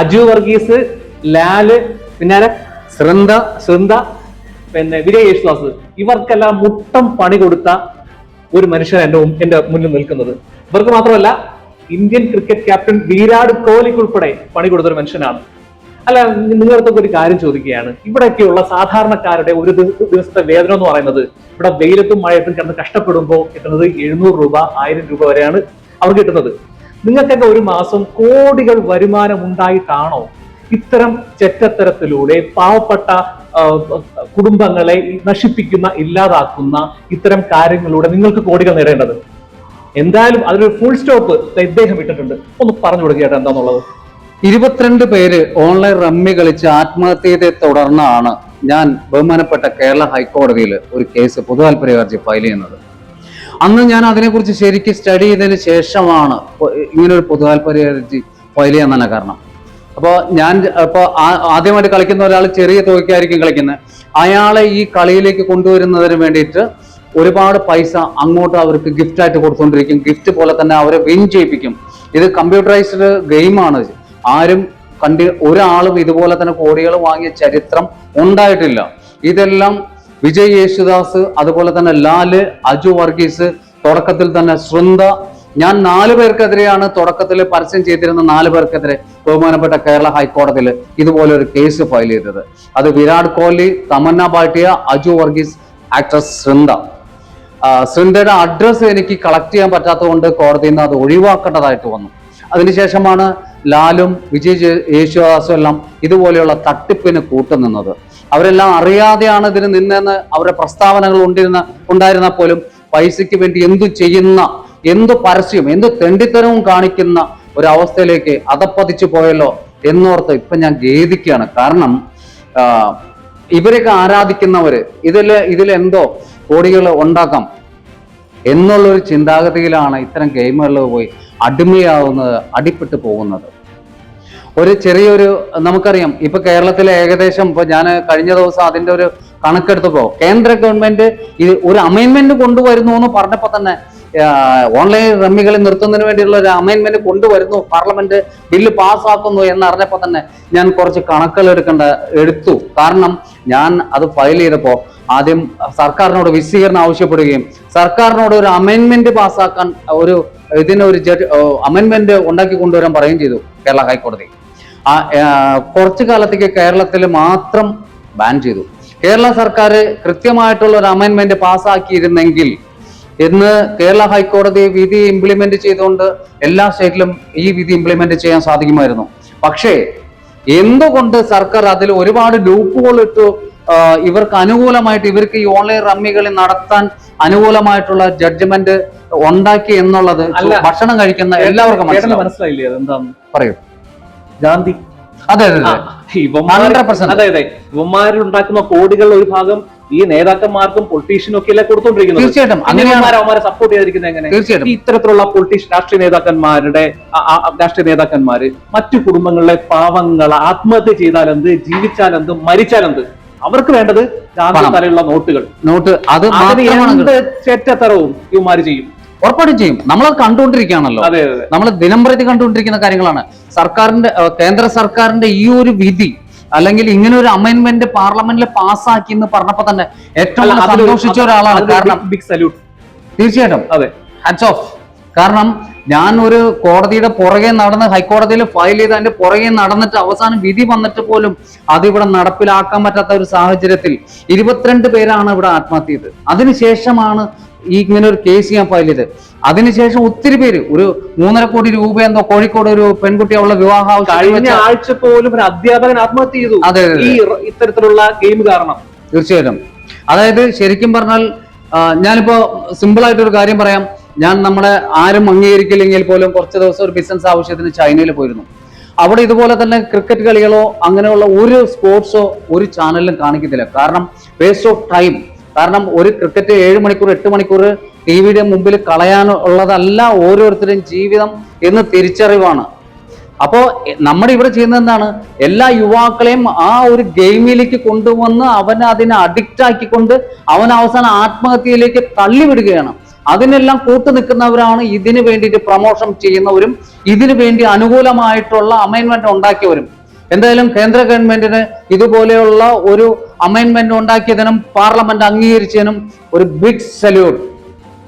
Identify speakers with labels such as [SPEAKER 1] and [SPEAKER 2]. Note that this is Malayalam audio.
[SPEAKER 1] അജു വർഗീസ് ലാൽ പിന്നെ?
[SPEAKER 2] ശൃന്ദ
[SPEAKER 1] ശൃന്ദ പിന്നെ വിജയ് യേശുദാസ്. ഇവർക്കെല്ലാം മുട്ടം പണി കൊടുത്ത ഒരു മനുഷ്യൻ എന്റെ എന്റെ മുന്നിൽ നിൽക്കുന്നത്. ഇവർക്ക് മാത്രമല്ല ഇന്ത്യൻ ക്രിക്കറ്റ് ക്യാപ്റ്റൻ വിരാട് കോഹ്ലിക്ക് ഉൾപ്പെടെ പണി കൊടുത്ത ഒരു മനുഷ്യനാണ്. അല്ല നിങ്ങളടുത്തൊക്കെ ഒരു കാര്യം ചോദിക്കുകയാണ്. ഇവിടെയൊക്കെയുള്ള സാധാരണക്കാരുടെ ഒരു ദിവസത്തെ വേതനം എന്ന് പറയുന്നത് ഇവിടെ വെയിലത്തും മഴയത്തും കിടന്ന് കഷ്ടപ്പെടുമ്പോൾ കിട്ടുന്നത് എഴുന്നൂറ് രൂപ ആയിരം രൂപ വരെയാണ് അവർ കിട്ടുന്നത്. നിങ്ങൾക്കൊക്കെ ഒരു മാസം കോടികൾ വരുമാനം ഉണ്ടായിട്ടാണോ ഇത്തരം ചെറ്റത്തരത്തിലൂടെ പാവപ്പെട്ട കുടുംബങ്ങളെ നശിപ്പിക്കുന്ന ഇല്ലാതാക്കുന്ന ഇത്തരം കാര്യങ്ങളിലൂടെ നിങ്ങൾക്ക് കോടികൾ നേടേണ്ടത്? എന്തായാലും അതിലൊരു ഫുൾ സ്റ്റോപ്പ് ഇദ്ദേഹം ഇട്ടിട്ടുണ്ട്. ഒന്ന് പറഞ്ഞു കൊടുക്കുകയാണ് എന്താന്നുള്ളത്.
[SPEAKER 2] ഇരുപത്തിരണ്ട് പേര് ഓൺലൈൻ റമ്മി കളിച്ച് ആത്മഹത്യയെ തുടർന്നാണ് ഞാൻ ബഹുമാനപ്പെട്ട കേരള ഹൈക്കോടതിയിൽ ഒരു കേസ് പൊതുതാൽപര്യ ഹർജി ഫയൽ ചെയ്യുന്നത്. അന്ന് ഞാൻ അതിനെക്കുറിച്ച് ശരിക്കും സ്റ്റഡി ചെയ്തതിന് ശേഷമാണ് ഇങ്ങനൊരു പൊതുതാൽപര്യ ഹർജി ഫയൽ ചെയ്യാൻ തന്നെ കാരണം. അപ്പോൾ ഞാൻ ഇപ്പോൾ ആദ്യമായിട്ട് കളിക്കുന്ന ഒരാൾ ചെറിയ തുകയ്ക്കായിരിക്കും കളിക്കുന്നത് അയാളെ ഈ കളിയിലേക്ക് കൊണ്ടുവരുന്നതിന് വേണ്ടിയിട്ട് ഒരുപാട് പൈസ അങ്ങോട്ട് അവർക്ക് ഗിഫ്റ്റ് ആയിട്ട് കൊടുത്തുകൊണ്ടിരിക്കും ഗിഫ്റ്റ് പോലെ തന്നെ അവരെ വിൻ ചെയ്യിപ്പിക്കും. ഇത് കമ്പ്യൂട്ടറൈസ്ഡ് ഗെയിമാണ് ആരും കണ്ടി ഒരാളും ഇതുപോലെ തന്നെ കോടികൾ വാങ്ങിയ ചരിത്രം ഉണ്ടായിട്ടില്ല. ഇതെല്ലാം വിജയ് യേശുദാസ് അതുപോലെ തന്നെ ലാൽ അജു വർഗീസ് തുടക്കത്തിൽ തന്നെ ശൃന്ദ ഞാൻ നാല് പേർക്കെതിരെയാണ് തുടക്കത്തിൽ പരസ്യം ചെയ്തിരുന്ന നാല് പേർക്കെതിരെ ബഹുമാനപ്പെട്ട കേരള ഹൈക്കോടതിയിൽ ഇതുപോലെ ഒരു കേസ് ഫയൽ ചെയ്തത്. അത് വിരാട് കോഹ്ലി തമന്ന ഭാട്ടിയ അജു വർഗീസ് ആക്ട്രസ് ശൃന്ദ ശൃന്ദയുടെ അഡ്രസ്സ് എനിക്ക് കളക്ട് ചെയ്യാൻ പറ്റാത്തതുകൊണ്ട് കോടതിയിൽ നിന്ന് അത് ഒഴിവാക്കേണ്ടതായിട്ട് വന്നു. അതിനുശേഷമാണ് ലാലും വിജയ് യേശുദാസും എല്ലാം ഇതുപോലെയുള്ള തട്ടിപ്പിന് കൂട്ടുനിന്നത്. അവരെല്ലാം അറിയാതെയാണ് ഇതിന് നിന്നെന്ന് അവരുടെ പ്രസ്താവനകൾ ഉണ്ടിരുന്ന ഉണ്ടായിരുന്ന പോലും പൈസയ്ക്ക് വേണ്ടി എന്തു ചെയ്യുന്ന എന്തു പരസ്യം എന്ത് തെണ്ടിത്തരവും കാണിക്കുന്ന ഒരവസ്ഥയിലേക്ക് അതപ്പതിച്ചു പോയല്ലോ എന്നോർത്ത് ഇപ്പൊ ഞാൻ ഖേദിക്കുകയാണ്. കാരണം ഇവരൊക്കെ ആരാധിക്കുന്നവര് ഇതിൽ ഇതിലെന്തോ കോടികൾ ഉണ്ടാക്കാം എന്നുള്ളൊരു ചിന്താഗതിയിലാണ് ഇത്തരം ഗെയിമുകളിൽ പോയി അടിമയാവുന്നത് അടിപ്പെട്ടു പോകുന്നത്. ഒരു ചെറിയൊരു നമുക്കറിയാം ഇപ്പൊ കേരളത്തിലെ ഏകദേശം ഇപ്പൊ ഞാൻ കഴിഞ്ഞ ദിവസം അതിന്റെ ഒരു കണക്കെടുത്തപ്പോ കേന്ദ്ര ഗവൺമെന്റ് ഇത് ഒരു അമൈൻമെന്റ് കൊണ്ടുവരുന്നു എന്ന് പറഞ്ഞപ്പോ തന്നെ ഓൺലൈൻ റമ്മികളെ നിർത്തുന്നതിന് വേണ്ടിയുള്ള ഒരു അമൈൻമെന്റ് കൊണ്ടുവരുന്നു പാർലമെന്റ് ബില്ല് പാസ്സാക്കുന്നു എന്നറിഞ്ഞപ്പോ തന്നെ ഞാൻ കുറച്ച് കണക്കുകൾ എടുക്കേണ്ട എടുത്തു. കാരണം ഞാൻ അത് ഫയൽ ചെയ്തപ്പോ ആദ്യം സർക്കാരിനോട് വിശദീകരണം ആവശ്യപ്പെടുകയും സർക്കാരിനോട് ഒരു അമൈൻമെന്റ് പാസ്സാക്കാൻ ഒരു ഇതിന് ഒരു ജഡ് അമെൻമെന്റ് ഉണ്ടാക്കി കൊണ്ടുവരാൻ പറയുകയും ചെയ്തു കേരള ഹൈക്കോടതി. കുറച്ചു കാലത്തേക്ക് കേരളത്തിൽ മാത്രം ബാൻ ചെയ്തു. കേരള സർക്കാർ കൃത്യമായിട്ടുള്ള ഒരു അമെൻമെന്റ് പാസ്സാക്കിയിരുന്നെങ്കിൽ ഇന്ന് കേരള ഹൈക്കോടതി വിധി ഇംപ്ലിമെന്റ് ചെയ്തുകൊണ്ട് എല്ലാ സ്റ്റേറ്റിലും ഈ വിധി ഇംപ്ലിമെന്റ് ചെയ്യാൻ സാധിക്കുമായിരുന്നു. പക്ഷേ എന്തുകൊണ്ട് സർക്കാർ അതിൽ ഒരുപാട് ലൂപ്പുകൾ ഇട്ടു? ഇവർക്ക് അനുകൂലമായിട്ട് ഇവർക്ക് ഈ ഓൺലൈൻ റമ്മികളിൽ നടത്താൻ അനുകൂലമായിട്ടുള്ള ജഡ്ജ്മെന്റ് ഉണ്ടാക്കി എന്നുള്ളത് ഭക്ഷണം കഴിക്കുന്ന എല്ലാവർക്കും
[SPEAKER 1] മനസ്സിലായില്ലേ അതെന്താന്ന്?
[SPEAKER 2] പറയൂ.
[SPEAKER 1] ഗാന്ധി
[SPEAKER 2] അതെ അതെ അതെ 100%.
[SPEAKER 1] അതെ അതെ ഇവന്മാരുണ്ടാക്കുന്ന കോടികളുടെ ഒരു ഭാഗം ഈ നേതാക്കന്മാർക്കും പൊളിറ്റീഷ്യനും ഒക്കെ അല്ലേ കൊടുത്തോണ്ടിരിക്കുന്നത്
[SPEAKER 2] തീർച്ചയായിട്ടും
[SPEAKER 1] അവന്മാരെ സപ്പോർട്ട് ചെയ്തിരിക്കുന്നത് എങ്ങനെ
[SPEAKER 2] തീർച്ചയായിട്ടും
[SPEAKER 1] ഇത്തരത്തിലുള്ള പൊളിറ്റീഷ്യൻ രാഷ്ട്രീയ നേതാക്കന്മാരുടെ രാഷ്ട്രീയ നേതാക്കന്മാര് മറ്റു കുടുംബങ്ങളിലെ പാവങ്ങൾ ആത്മഹത്യ ചെയ്താലെന്ത് ജീവിച്ചാലെന്ത് മരിച്ചാലെന്ത് അവർക്ക് വേണ്ടത് ഗാന്ധി. തലയുള്ള നോട്ടുകൾ
[SPEAKER 2] നോട്ട് അത്
[SPEAKER 1] ചേറ്റത്തരവും ഇവന്മാര് ചെയ്യും
[SPEAKER 2] ഉറപ്പായിട്ടും ചെയ്യും. നമ്മളത് കണ്ടുകൊണ്ടിരിക്കുകയാണല്ലോ. നമ്മൾ ദിനം പ്രതി കണ്ടുകൊണ്ടിരിക്കുന്ന കാര്യങ്ങളാണ്. സർക്കാരിന്റെ കേന്ദ്ര സർക്കാരിന്റെ ഈ ഒരു വിധി അല്ലെങ്കിൽ ഇങ്ങനെ ഒരു അമെന്റ്മെന്റ് പാർലമെന്റിൽ പാസ്സാക്കി എന്ന് പറഞ്ഞപ്പോ തന്നെ ഏറ്റവും സന്തോഷിച്ച ഒരാളാണ്. കാരണം
[SPEAKER 1] ബിഗ് സല്യൂട്ട്
[SPEAKER 2] തീർച്ചയായിട്ടും.
[SPEAKER 1] അതെ.
[SPEAKER 2] ഹാറ്റ്സ് ഓഫ് കാരണം ഞാൻ ഒരു കോടതിയുടെ പുറകെ നടന്ന് ഹൈക്കോടതിയിൽ ഫയൽ ചെയ്ത് അതിന്റെ പുറകെ നടന്നിട്ട് അവസാനം വിധി വന്നിട്ട് പോലും അതിവിടെ നടപ്പിലാക്കാൻ പറ്റാത്ത ഒരു സാഹചര്യത്തിൽ ഇരുപത്തിരണ്ട് പേരാണ് ഇവിടെ ആത്മഹത്യ ചെയ്തത് അതിനുശേഷമാണ് ഈ ഇങ്ങനെ ഒരു കേസ് ഞാൻ ഫയൽ ചെയ്ത് അതിനുശേഷം ഒത്തിരി പേര് ഒരു മൂന്നര കോടി രൂപ എന്തോ കോഴിക്കോട് ഒരു പെൺകുട്ടി അവളുടെ വിവാഹ
[SPEAKER 1] കഴിഞ്ഞ ആഴ്ച പോലും ഒരു അധ്യാപകൻ ആത്മഹത്യ ചെയ്തു.
[SPEAKER 2] അതെ,
[SPEAKER 1] ഈ ഇത്തരത്തിലുള്ള ഗെയിം കാരണം.
[SPEAKER 2] തീർച്ചയായിട്ടും. അതായത് ശരിക്കും പറഞ്ഞാൽ ഞാനിപ്പോ സിമ്പിൾ ആയിട്ട് ഒരു കാര്യം പറയാം. ഞാൻ നമ്മളെ ആരും അംഗീകരിക്കില്ലെങ്കിൽ പോലും കുറച്ച് ദിവസം ഒരു ബിസിനസ് ആവശ്യത്തിന് ചൈനയിൽ പോയിരുന്നു. അവിടെ ഇതുപോലെ തന്നെ ക്രിക്കറ്റ് കളികളോ അങ്ങനെയുള്ള ഒരു സ്പോർട്സോ ഒരു ചാനലിലും കാണിക്കത്തില്ല. കാരണം വേസ്റ്റ് ഓഫ് ടൈം കാരണം ഒരു ക്രിക്കറ്റ് ഏഴ് മണിക്കൂർ എട്ട് മണിക്കൂർ ടി വിയുടെ മുമ്പിൽ കളയാനുള്ളതല്ല ഓരോരുത്തരുടെയും ജീവിതം എന്ന് തിരിച്ചറിവാണ്. അപ്പോൾ നമ്മുടെ ഇവിടെ ചെയ്യുന്നത് എന്താണ്? എല്ലാ യുവാക്കളെയും ആ ഒരു ഗെയിമിലേക്ക് കൊണ്ടുവന്ന് അവൻ അതിനെ അഡിക്റ്റ് ആക്കിക്കൊണ്ട് അവൻ അവസാനം ആത്മഹത്യയിലേക്ക് തള്ളിവിടുകയാണ്. അതിനെല്ലാം കൂട്ടു നിൽക്കുന്നവരാണ് ഇതിനു വേണ്ടിയിട്ട് പ്രൊമോഷൻ ചെയ്യുന്നവരും ഇതിനു വേണ്ടി അനുകൂലമായിട്ടുള്ള അമൈൻമെന്റ് ഉണ്ടാക്കിയവരും. എന്തായാലും കേന്ദ്ര ഗവൺമെന്റിന് ഇതുപോലെയുള്ള ഒരു അമൈൻമെന്റ് ഉണ്ടാക്കിയതിനും പാർലമെന്റ് അംഗീകരിച്ചതിനും ഒരു ബിഗ് സല്യൂട്ട്